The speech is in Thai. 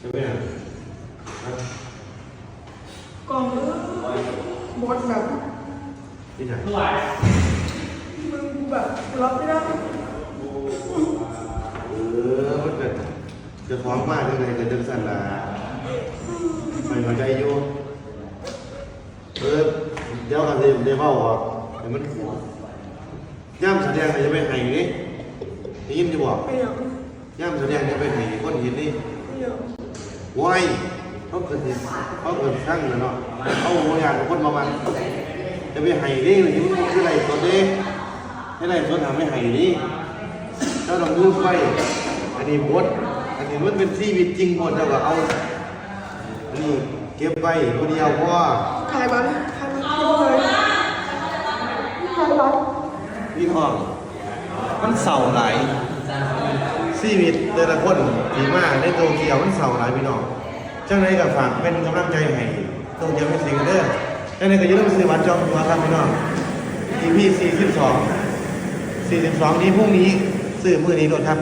จะไม่อะครับกล่องนึงหมดแบบที่ไหนมึงแบบรับไม่ได้เออมันเกิดจะฟ้องมากยังไงเกิดจังสันละไม่เข้าใจอยู่เออเดี๋ยวกันเดี๋ยวเดี๋ยวเบ้าออกเดี๋ยวมันย่ำแสดงอะไรจะไม่ห้นี่ได้ยินจะบอกไม่อยากย่ำแสดงจะไม่ให้คนเห็นนี่ ไม่อยากวายเขาเกิดเหตุเขาเกิดทั้งนะเนาะเขาโมยานของคนประมาณจะไปให้นี่มันมันคืออะไรตัวเด้ให้ไรตัวทำไม่ให้นี่ถ้าเราลืมไปอันนี้หมดอันนี้มันเป็นชีวิตจริงหมดแล้วก็เอาอันนี้เก็บไว้คนเดียวเพราะว่าถ่ายบัตรถ่ายบัตรเที่ยวเลยถ่ายบัตรพี่น้องมันเศร้าหลายชีวิตแต่ละคนที่มาในโตเกียวมันเศร้าหลายพี่น้อง จังไรกับฝากเป็นกำลังใจให้โตเกียวไม่สิงเด้อจังไรก็อย่าลืมซื้อบัตรจองตัวครับพี่น้อง EP 42 42 นี้พรุ่งนี้ซื้อมือนี้รถครับ